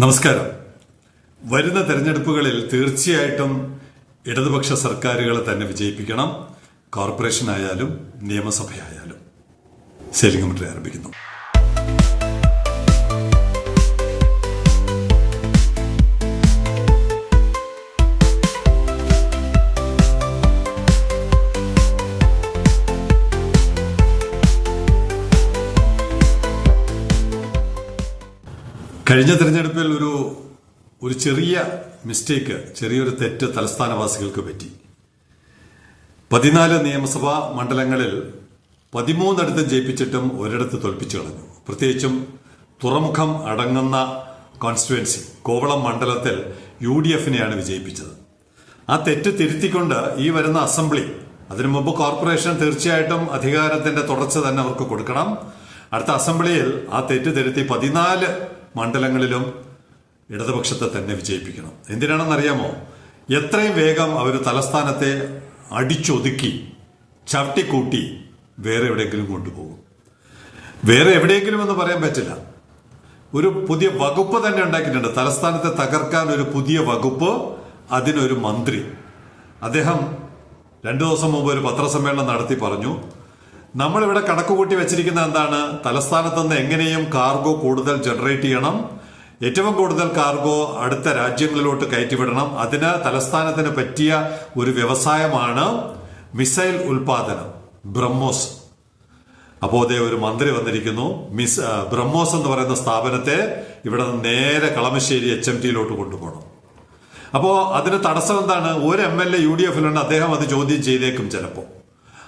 നമസ്കാരം. വരുന്ന തെരഞ്ഞെടുപ്പുകളിൽ തീർച്ചയായിട്ടും ഇടതുപക്ഷ സർക്കാരുകളെ തന്നെ വിജയിപ്പിക്കണം. കോർപ്പറേഷൻ ആയാലും നിയമസഭയായാലും കമ്മിറ്റി ആരംഭിക്കുന്നു. കഴിഞ്ഞ തിരഞ്ഞെടുപ്പിൽ ഒരു ഒരു ചെറിയ മിസ്റ്റേക്ക് ചെറിയൊരു തെറ്റ് തലസ്ഥാനവാസികൾക്ക് പറ്റി. പതിനാല് നിയമസഭാ മണ്ഡലങ്ങളിൽ പതിമൂന്നിടത്ത് ജയിപ്പിച്ചിട്ടും ഒരിടത്ത് തോൽപ്പിച്ചു കളഞ്ഞു. പ്രത്യേകിച്ചും തുറമുഖം അടങ്ങുന്ന കോൺസ്റ്റിറ്റുവൻസി കോവളം മണ്ഡലത്തിൽ യു ഡി എഫിനെയാണ് വിജയിപ്പിച്ചത്. ആ തെറ്റ് തിരുത്തിക്കൊണ്ട് ഈ വരുന്ന അസംബ്ലി അതിനു മുമ്പ് കോർപ്പറേഷൻ തീർച്ചയായിട്ടും അധികാരത്തിന്റെ തുടർച്ച തന്നെ അവർക്ക് കൊടുക്കണം. അടുത്ത അസംബ്ലിയിൽ ആ തെറ്റ് തിരുത്തി പതിനാല് മണ്ഡലങ്ങളിലും ഇടതുപക്ഷത്തെ തന്നെ വിജയിപ്പിക്കണം. എന്തിനാണെന്നറിയാമോ? എത്രയും വേഗം അവർ തലസ്ഥാനത്തെ അടിച്ചൊതുക്കി ചവിട്ടിക്കൂട്ടി വേറെ എവിടെയെങ്കിലും കൊണ്ടുപോകും. വേറെ എവിടെയെങ്കിലും എന്ന് പറയാൻ പറ്റില്ല. ഒരു പുതിയ വകുപ്പ് തന്നെ ഉണ്ടാക്കിയിട്ടുണ്ട്. തലസ്ഥാനത്തെ തകർക്കാൻ ഒരു പുതിയ വകുപ്പ് അതിനൊരു മന്ത്രി. അദ്ദേഹം രണ്ടു ദിവസം മുമ്പ് ഒരു പത്രസമ്മേളനം നടത്തി പറഞ്ഞു നമ്മളിവിടെ കണക്ക് കൂട്ടി വെച്ചിരിക്കുന്ന എന്താണ്? തലസ്ഥാനത്ത് നിന്ന് എങ്ങനെയും കാർഗോ കൂടുതൽ ജനറേറ്റ് ചെയ്യണം. ഏറ്റവും കൂടുതൽ കാർഗോ അടുത്ത രാജ്യങ്ങളിലോട്ട് കയറ്റിവിടണം. അതിന് തലസ്ഥാനത്തിന് പറ്റിയ ഒരു വ്യവസായമാണ് മിസൈൽ ഉൽപാദനം ബ്രഹ്മോസ്. അപ്പോ അതേ ഒരു മന്ത്രി വന്നിരിക്കുന്നു. മിസ് ബ്രഹ്മോസ് എന്ന് പറയുന്ന സ്ഥാപനത്തെ ഇവിടെ നേരെ കളമശ്ശേരി എച്ച് എം ടിയിലോട്ട് കൊണ്ടുപോകണം. അപ്പോ അതിന് തടസ്സം എന്താണ്? ഒരു M L A U D എഫിലുണ്ട് അദ്ദേഹം അത് ചോദ്യം ചെയ്തേക്കും ചിലപ്പോ.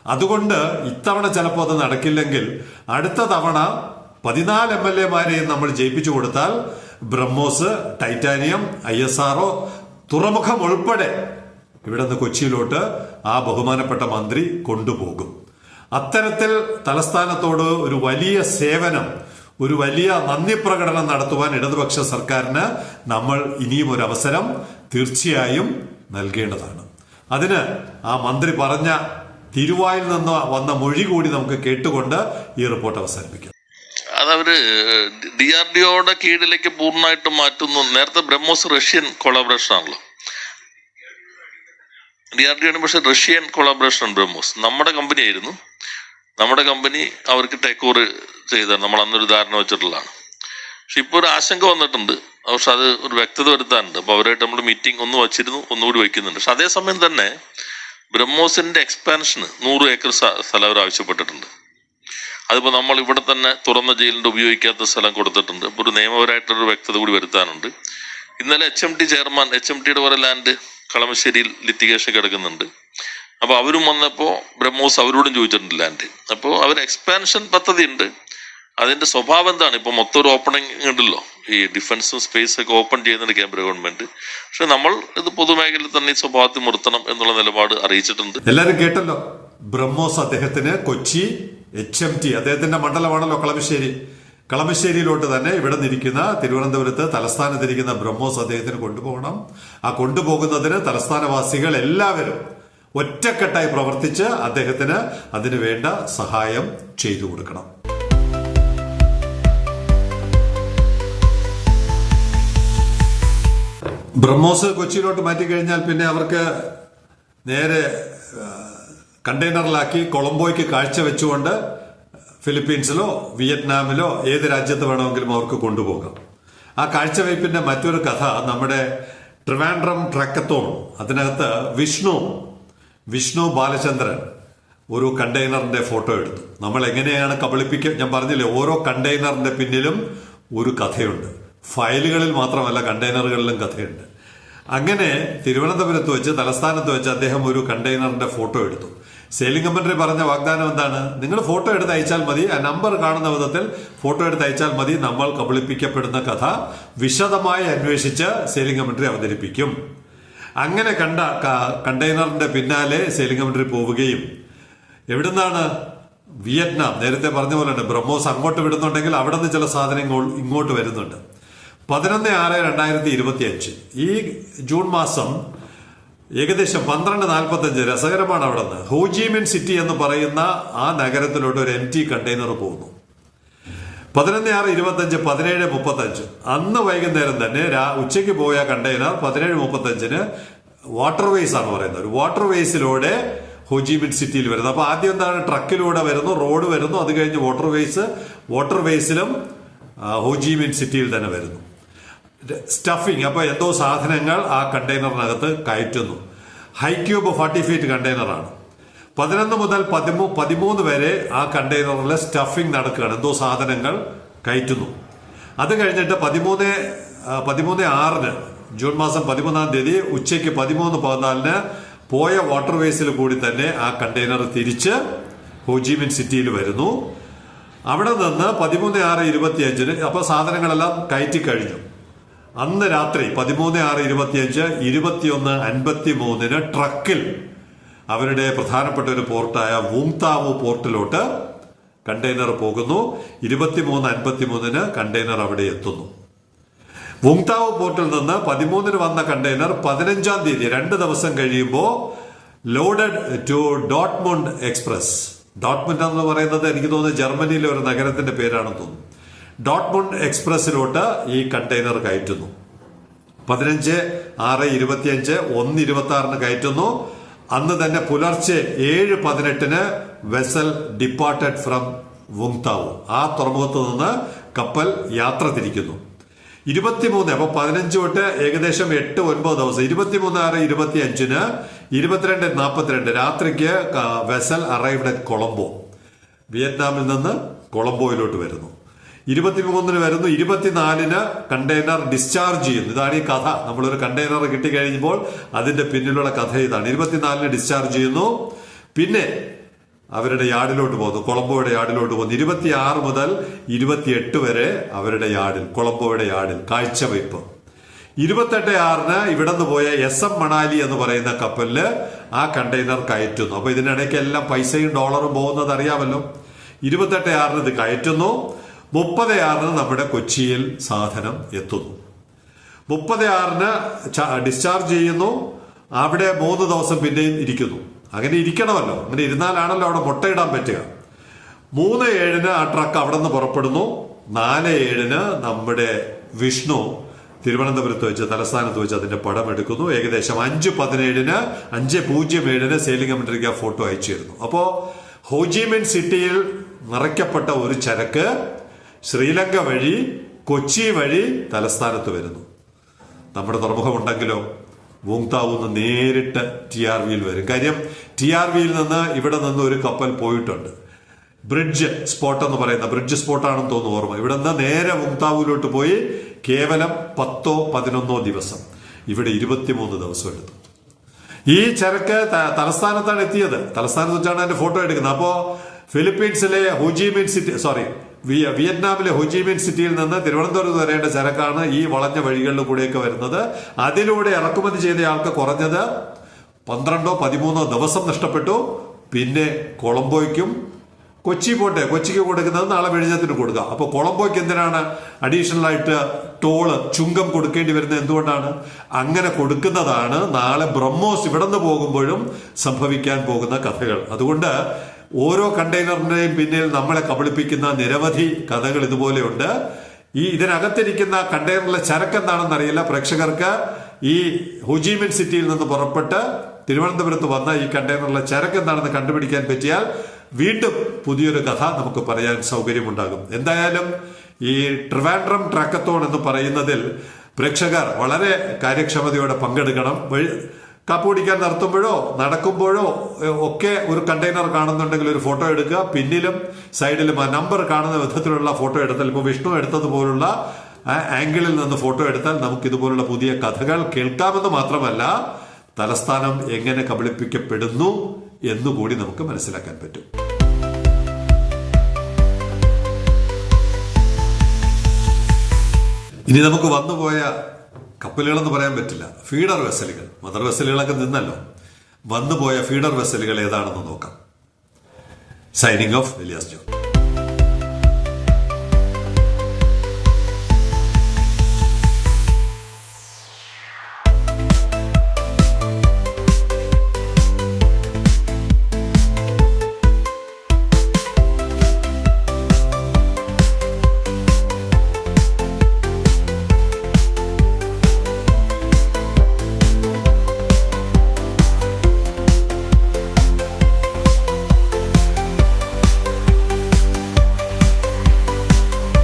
അതുകൊണ്ട് ഇത്തവണ ചിലപ്പോൾ അത് നടക്കില്ലെങ്കിൽ അടുത്ത തവണ പതിനാല് എം എൽ എമാരെയും നമ്മൾ ജയിപ്പിച്ചു കൊടുത്താൽ BrahMos titanium I S R O തുറമുഖം ഉൾപ്പെടെ ഇവിടെ നിന്ന് കൊച്ചിയിലോട്ട് ആ ബഹുമാനപ്പെട്ട മന്ത്രി കൊണ്ടുപോകും. അത്തരത്തിൽ തലസ്ഥാനത്തോട് ഒരു വലിയ സേവനം ഒരു വലിയ നന്ദി പ്രകടനം നടത്തുവാൻ ഇടതുപക്ഷ സർക്കാരിന് നമ്മൾ ഇനിയും ഒരു അവസരം തീർച്ചയായും നൽകേണ്ടതാണ്. അതിന് ആ മന്ത്രി പറഞ്ഞ തിരുവായിൽ നിന്ന് വന്ന മൊഴി കൂടി നമുക്ക് കേട്ടുകൊണ്ട് ഈ റിപ്പോർട്ട് അവസാനിപ്പിക്കാം അതവര് ഡി ആർ ഡി ഒയുടെ കീഴിലേക്ക് പൂർണമായിട്ടും മാറ്റുന്നു. നേരത്തെ ബ്രഹ്മോസ് റഷ്യൻ കൊളാബറേഷൻ ആണല്ലോ. ഡി ആർ ഡി ആണ് പക്ഷെ റഷ്യൻ കൊളാബറേഷൻ ബ്രഹ്മോസ്. നമ്മുടെ കമ്പനി ആയിരുന്നു. നമ്മുടെ കമ്പനി അവർക്ക് ടേക്ക് ഓവർ ചെയ്താണ് നമ്മൾ അന്നൊരു ധാരണ വെച്ചിട്ടുള്ളതാണ്. പക്ഷെ ഇപ്പോൾ ഒരു ആശങ്ക വന്നിട്ടുണ്ട്. പക്ഷെ അത് ഒരു വ്യക്തത വരുത്താനുണ്ട്. അപ്പോൾ അവരായിട്ട് നമ്മൾ മീറ്റിംഗ് ഒന്ന് വച്ചിരുന്നു ഒന്നുകൂടി വയ്ക്കുന്നുണ്ട്. പക്ഷെ അതേസമയം തന്നെ ബ്രഹ്മോസിന്റെ എക്സ്പാൻഷന് നൂറ് ഏക്കർ സ്ഥ- സ്ഥലം അവർ ആവശ്യപ്പെട്ടിട്ടുണ്ട്. അതിപ്പോൾ നമ്മൾ ഇവിടെ തന്നെ തുറന്ന ജയിലിന്റെ ഉപയോഗിക്കാത്ത സ്ഥലം കൊടുത്തിട്ടുണ്ട്. അപ്പോൾ ഒരു നിയമപരമായിട്ടൊരു വ്യക്തത കൂടി വരുത്താനുണ്ട്. ഇന്നലെ H M T chairman H M ടിയുടെ കുറെ ലാൻഡ് കളമശ്ശേരിയിൽ ലിറ്റിഗേഷൻ കിടക്കുന്നുണ്ട് അപ്പോൾ അവരും വന്നപ്പോൾ ബ്രഹ്മോസ് അവരോടും ചോദിച്ചിട്ടുണ്ട് ലാൻഡ് അപ്പോൾ അവർ എക്സ്പാൻഷൻ പദ്ധതി ഉണ്ട് അതിന്റെ സ്വഭാവം എന്താണ്? ഇപ്പോൾ മൊത്തം ഒരു ഓപ്പണിംഗ് ഉണ്ടല്ലോ. ഈ ഡിഫൻസും സ്പേസ് ഒക്കെ ഓപ്പൺ ചെയ്യുന്നുണ്ട് കേന്ദ്ര ഗവൺമെന്റ് പക്ഷെ നമ്മൾ ഇത് പൊതുമേഖലയിൽ തന്നെ ഈ സ്വഭാവത്തിൽ നിർത്തണം എന്നുള്ള നിലപാട് അറിയിച്ചിട്ടുണ്ട്. എല്ലാരും കേട്ടല്ലോ ബ്രഹ്മോസ് അദ്ദേഹത്തിന് കൊച്ചി എച്ച് എം ടി അദ്ദേഹത്തിന്റെ മണ്ഡലമാണല്ലോ കളമശ്ശേരി. കളമശ്ശേരിയിലോട്ട് തന്നെ ഇവിടെ നിന്നിരിക്കുന്ന തിരുവനന്തപുരത്ത് തലസ്ഥാനത്തിരിക്കുന്ന ബ്രഹ്മോസ് അദ്ദേഹത്തിന് കൊണ്ടുപോകണം. ആ കൊണ്ടുപോകുന്നതിന് തലസ്ഥാനവാസികൾ എല്ലാവരും ഒറ്റക്കെട്ടായി പ്രവർത്തിച്ച് അദ്ദേഹത്തിന് അതിനു വേണ്ട സഹായം ചെയ്തു കൊടുക്കണം. ബ്രഹ്മോസ് കൊച്ചിയിലോട്ട് മാറ്റി കഴിഞ്ഞാൽ പിന്നെ അവർക്ക് നേരെ കണ്ടെയ്നറിലാക്കി കൊളംബോയ്ക്ക് കാഴ്ച വെച്ചുകൊണ്ട് ഫിലിപ്പീൻസിലോ വിയറ്റ്നാമിലോ ഏത് രാജ്യത്ത് വേണമെങ്കിലും അവർക്ക് കൊണ്ടുപോകാം. ആ കാഴ്ചവയ്പ്പിന്റെ മറ്റൊരു കഥ നമ്മുടെ ട്രിവാൻഡ്രം ട്രക്കത്തോൺ അതിനകത്ത് വിഷ്ണു വിഷ്ണു ബാലചന്ദ്രൻ ഒരു കണ്ടെയ്നറിന്റെ ഫോട്ടോ എടുത്തു. നമ്മൾ എങ്ങനെയാണ് കബളിപ്പിക്കുക ഞാൻ പറഞ്ഞില്ലേ ഓരോ കണ്ടെയ്നറിന്റെ പിന്നിലും ഒരു കഥയുണ്ട്. ഫയലുകളിൽ മാത്രമല്ല കണ്ടെയ്നറുകളിലും കഥയുണ്ട്. അങ്ങനെ തിരുവനന്തപുരത്ത് വെച്ച് തലസ്ഥാനത്ത് വെച്ച് അദ്ദേഹം ഒരു കണ്ടെയ്നറിന്റെ ഫോട്ടോ എടുത്തു. സെയിലിംഗ് കമ്പനി പറഞ്ഞ വാഗ്ദാനം എന്താണ്? നിങ്ങൾ ഫോട്ടോ എടുത്ത് അയച്ചാൽ മതി ആ നമ്പർ കാണുന്ന വിധത്തിൽ ഫോട്ടോ എടുത്ത് അയച്ചാൽ മതി നമ്മൾ കബളിപ്പിക്കപ്പെടുന്ന കഥ വിശദമായി അന്വേഷിച്ച് സെയിലിംഗ് കമ്പനി അവതരിപ്പിക്കും. അങ്ങനെ കണ്ട കണ്ടെയ്നറിന്റെ പിന്നാലെ സെയിലിംഗ് കമ്പനി പോവുകയും എവിടുന്നാണ്? വിയറ്റ്നാം. നേരത്തെ പറഞ്ഞ പോലെ ബ്രഹ്മോസ് അങ്ങോട്ട് വിടുന്നുണ്ടെങ്കിൽ അവിടെ നിന്ന് ചില സാധനങ്ങൾ ഇങ്ങോട്ട് വരുന്നുണ്ട്. പതിനൊന്ന് ആറ് രണ്ടായിരത്തി ഇരുപത്തി അഞ്ച് ഈ ജൂൺ മാസം ഏകദേശം പന്ത്രണ്ട് നാൽപ്പത്തി അഞ്ച് രസകരമാണ് അവിടെ നിന്ന് ഹോജിമിൻ സിറ്റി എന്ന് പറയുന്ന ആ നഗരത്തിലോട്ട് ഒരു എം ടി കണ്ടെയ്നർ പോകുന്നു. പതിനൊന്ന് ആറ് ഇരുപത്തഞ്ച് പതിനേഴ് മുപ്പത്തഞ്ച്. അന്ന് വൈകുന്നേരം തന്നെ ഉച്ചയ്ക്ക് പോയ കണ്ടെയ്നർ പതിനേഴ് മുപ്പത്തഞ്ചിന് വാട്ടർവേസ് ആണ് പറയുന്നത്. ഒരു വാട്ടർവേസിലൂടെ ഹോജിമിൻ സിറ്റിയിൽ വരുന്നത് അപ്പൊ ആദ്യം എന്താണ് ട്രക്കിലൂടെ വരുന്നു റോഡ് വരുന്നു അത് കഴിഞ്ഞ് വാട്ടർവേസ് വാട്ടർവേസിലും ഹോജിമിൻ സിറ്റിയിൽ തന്നെ വരുന്നു. സ്റ്റഫിംഗ് അപ്പോൾ എന്തോ സാധനങ്ങൾ ആ കണ്ടെയ്നറിനകത്ത് കയറ്റുന്നു. ഹൈ ക്യൂബ് ഫോർട്ടി ഫീറ്റ് കണ്ടെയ്നറാണ് പതിനൊന്ന് മുതൽ പതിമൂ പതിമൂന്ന് വരെ ആ കണ്ടെയ്നറിൽ സ്റ്റഫിങ് നടക്കുകയാണ്. എന്തോ സാധനങ്ങൾ കയറ്റുന്നു. അത് കഴിഞ്ഞിട്ട് പതിമൂന്ന് പതിമൂന്ന് ആറിന് ജൂൺ മാസം പതിമൂന്നാം തീയതി ഉച്ചയ്ക്ക് പതിമൂന്ന് പതിനാലിന് പോയ വാട്ടർവേസിൽ കൂടി തന്നെ ആ കണ്ടെയ്നർ തിരിച്ച് ഹോജിമിൻ സിറ്റിയിൽ വരുന്നു. അവിടെ നിന്ന് പതിമൂന്ന് ആറ് ഇരുപത്തിയഞ്ചിന് അപ്പോൾ അപ്പൊ സാധനങ്ങളെല്ലാം കയറ്റി കഴിഞ്ഞു. അന്ന് രാത്രി പതിമൂന്ന് ആറ് ഇരുപത്തിയഞ്ച് ഇരുപത്തിയൊന്ന് അൻപത്തി മൂന്നിന് ട്രക്കിൽ അവരുടെ പ്രധാനപ്പെട്ട ഒരു പോർട്ടായ വൂംതാവു പോർട്ടിലോട്ട് കണ്ടെയ്നർ പോകുന്നു. ഇരുപത്തിമൂന്ന് അൻപത്തി മൂന്നിന് കണ്ടെയ്നർ അവിടെ എത്തുന്നു. വുങ്താവ് പോർട്ടിൽ നിന്ന് പതിമൂന്നിന് വന്ന കണ്ടെയ്നർ പതിനഞ്ചാം തീയതി രണ്ട് ദിവസം കഴിയുമ്പോൾ loaded to Dortmund express. Dortmund എന്ന് പറയുന്നത് എനിക്ക് തോന്നുന്നത് ജർമ്മനിയിലെ ഒരു നഗരത്തിന്റെ പേരാണെന്ന് തോന്നുന്നു. ഡോട്ട്മുണ്ട് എക്സ്പ്രസിലോട്ട് ഈ കണ്ടെയ്നർ കയറ്റുന്നു. പതിനഞ്ച് ആറ് ഇരുപത്തിയഞ്ച് ഒന്ന് ഇരുപത്തി ആറിന് കയറ്റുന്നു. അന്ന് തന്നെ പുലർച്ചെ ഏഴ് പതിനെട്ടിന് വെസൽ ഡിപ്പാർട്ടഡ് ഫ്രം വുങ്താവു. ആ തുറമുഖത്ത് നിന്ന് കപ്പൽ യാത്ര തിരിക്കുന്നു. ഇരുപത്തിമൂന്ന് അപ്പൊ പതിനഞ്ച് തൊട്ട് ഏകദേശം എട്ട് ഒൻപത് ദിവസം. ഇരുപത്തിമൂന്ന് ആറ് ഇരുപത്തി അഞ്ചിന് ഇരുപത്തിരണ്ട് നാൽപ്പത്തിരണ്ട് രാത്രിക്ക് വെസൽ അറൈവ്ഡ് കൊളംബോ. വിയറ്റ്നാമിൽ നിന്ന് കൊളംബോയിലോട്ട് വരുന്നു. ഇരുപത്തിമൂന്നിന് വരുന്നു. ഇരുപത്തിനാലിന് കണ്ടെയ്നർ ഡിസ്ചാർജ് ചെയ്യുന്നു. ഇതാണ് ഈ കഥ. നമ്മളൊരു കണ്ടെയ്നർ കിട്ടിക്കഴിയുമ്പോൾ അതിന്റെ പിന്നിലുള്ള കഥ ഇതാണ്. ഇരുപത്തിനാലിന് ഡിസ്ചാർജ് ചെയ്യുന്നു. പിന്നെ അവരുടെ യാർഡിലോട്ട് പോകുന്നു. കൊളംബോയുടെ യാർഡിലോട്ട് പോകുന്നു. ഇരുപത്തിയാറ് മുതൽ ഇരുപത്തിയെട്ട് വരെ അവരുടെ യാർഡിൽ കൊളംബോയുടെ യാർഡിൽ കാഴ്ചവയ്പ് ഇരുപത്തെട്ട് ആറിന് ഇവിടെ നിന്ന് പോയ എസ് എം മണാലി എന്ന് പറയുന്ന കപ്പലിൽ ആ കണ്ടെയ്നർ കയറ്റുന്നു. അപ്പൊ ഇതിനിടയ്ക്ക് എല്ലാം പൈസയും ഡോളറും പോകുന്നത് അറിയാമല്ലോ. ഇരുപത്തെട്ട് ആറിന് ഇത് കയറ്റുന്നു. മുപ്പത് ആറിന് നമ്മുടെ കൊച്ചിയിൽ സാധനം എത്തുന്നു. മുപ്പത് ആറിന് ഡിസ്ചാർജ് ചെയ്യുന്നു. അവിടെ മൂന്ന് ദിവസം പിന്നെയും ഇരിക്കുന്നു. അങ്ങനെ ഇരിക്കണമല്ലോ. അങ്ങനെ ഇരുന്നാലാണല്ലോ അവിടെ മുട്ടയിടാൻ പറ്റുക. മൂന്ന് ഏഴിന് ആ ട്രക്ക് അവിടെ നിന്ന് പുറപ്പെടുന്നു. നാല് ഏഴിന് നമ്മുടെ വിഷ്ണു തിരുവനന്തപുരത്ത് വെച്ച് തലസ്ഥാനത്ത് വെച്ച് അതിന്റെ പടം എടുക്കുന്നു. ഏകദേശം അഞ്ച് പതിനേഴിന് അഞ്ച് പൂജ്യം ഏഴിന് സെയിലിംഗ് ആ ഫോട്ടോ അയച്ചു തരുന്നു അപ്പോ ഹോജിമിൻ സിറ്റിയിൽ നിറയ്ക്കപ്പെട്ട ഒരു ചരക്ക് ശ്രീലങ്ക വഴി കൊച്ചി വഴി തലസ്ഥാനത്ത് വരുന്നു. നമ്മുടെ തുറമുഖമുണ്ടെങ്കിലോ വൂങ്താവുന്ന് നേരിട്ട് ടി ആർ വിയിൽ വരും. കാര്യം ടി ആർ വിയിൽ നിന്ന് ഇവിടെ നിന്ന് ഒരു കപ്പൽ പോയിട്ടുണ്ട്. ബ്രിഡ്ജ് സ്പോട്ട് എന്ന് പറയുന്ന ബ്രിഡ്ജ് സ്പോട്ടാണെന്ന് തോന്നുന്നു ഓർമ്മ. ഇവിടെ നിന്ന് നേരെ മുങ്താവൂലോട്ട് പോയി കേവലം പത്തോ പതിനൊന്നോ ദിവസം. ഇവിടെ ഇരുപത്തിമൂന്ന് ദിവസം എടുത്തു. ഈ ചരക്ക് തലസ്ഥാനത്താണ് എത്തിയത്. തലസ്ഥാനത്ത് വെച്ചാണ് അതിന്റെ ഫോട്ടോ എടുക്കുന്നത്. അപ്പോ ഫിലിപ്പീൻസിലെ ഹുജിമിൻ സിറ്റി സോറി വിയറ്റ്നാമിലെ ഹൊജിമിൻ സിറ്റിയിൽ നിന്ന് തിരുവനന്തപുരത്ത് വരേണ്ട ചരക്കാണ് ഈ വളഞ്ഞ വഴികളിൽ കൂടെയൊക്കെ വരുന്നത്. അതിലൂടെ ഇറക്കുമതി ചെയ്തയാൾക്ക് കുറഞ്ഞത് പന്ത്രണ്ടോ പതിമൂന്നോ ദിവസം നഷ്ടപ്പെട്ടു. പിന്നെ കൊളംബോയ്ക്കും കൊച്ചി പോട്ടെ കൊച്ചിക്ക് കൊടുക്കുന്നത് നാളെ വെളിച്ചത്തിന് കൊടുക്കുക അപ്പൊ കൊളംബോയ്ക്ക് എന്തിനാണ് അഡീഷണൽ ആയിട്ട് ടോൾ ചുങ്കം കൊടുക്കേണ്ടി വരുന്നത്? എന്തുകൊണ്ടാണ്? അങ്ങനെ കൊടുക്കുന്നതാണ് നാളെ ബ്രഹ്മോസ് ഇവിടെ നിന്ന് പോകുമ്പോഴും സംഭവിക്കാൻ പോകുന്ന കഥകൾ. അതുകൊണ്ട് ഓരോ കണ്ടെയ്നറിന്റെയും പിന്നിൽ നമ്മളെ കബളിപ്പിക്കുന്ന നിരവധി കഥകൾ ഇതുപോലെയുണ്ട്. ഈ ഇതിനകത്തിരിക്കുന്ന കണ്ടെയ്നറിലെ ചരക്ക് എന്താണെന്ന് അറിയില്ല പ്രേക്ഷകർക്ക് ഈ ഹുജിമിൻ സിറ്റിയിൽ നിന്ന് പുറപ്പെട്ട് തിരുവനന്തപുരത്ത് വന്ന ഈ കണ്ടെയ്നറിലെ ചരക്ക് എന്താണെന്ന് കണ്ടുപിടിക്കാൻ പറ്റിയാൽ വീണ്ടും പുതിയൊരു കഥ നമുക്ക് പറയാൻ സൗകര്യമുണ്ടാകും. എന്തായാലും ഈ ട്രിവാൻഡ്രം ട്രാക്കത്തോൺ എന്ന് പറയുന്നതിൽ പ്രേക്ഷകർ വളരെ കാര്യക്ഷമതയോടെ പങ്കെടുക്കണം. കാപ്പ് കുടിക്കാൻ നിർത്തുമ്പോഴോ നടക്കുമ്പോഴോ ഒക്കെ ഒരു കണ്ടെയ്നർ കാണുന്നുണ്ടെങ്കിൽ ഒരു ഫോട്ടോ എടുക്കുക. പിന്നിലും സൈഡിലും ആ നമ്പർ കാണുന്ന വിധത്തിലുള്ള ഫോട്ടോ എടുത്താൽ ഇപ്പോൾ വിഷ്ണു എടുത്തതുപോലുള്ള ആംഗിളിൽ നിന്ന് ഫോട്ടോ എടുത്താൽ നമുക്ക് ഇതുപോലുള്ള പുതിയ കഥകൾ കേൾക്കാമെന്ന് മാത്രമല്ല തലസ്ഥാനം എങ്ങനെ കബളിപ്പിക്കപ്പെടുന്നു എന്നുകൂടി നമുക്ക് മനസ്സിലാക്കാൻ പറ്റും. ഇനി നമുക്ക് വന്നുപോയ കപ്പലുകളെന്ന് പറയാൻ പറ്റില്ല. ഫീഡർ വെസലുകൾ. മദർ വെസലുകളൊക്കെ നിന്നല്ലോ. വന്നുപോയ ഫീഡർ വെസലുകൾ ഏതാണെന്ന് നോക്കാം. Signing off വിലിയാസ് John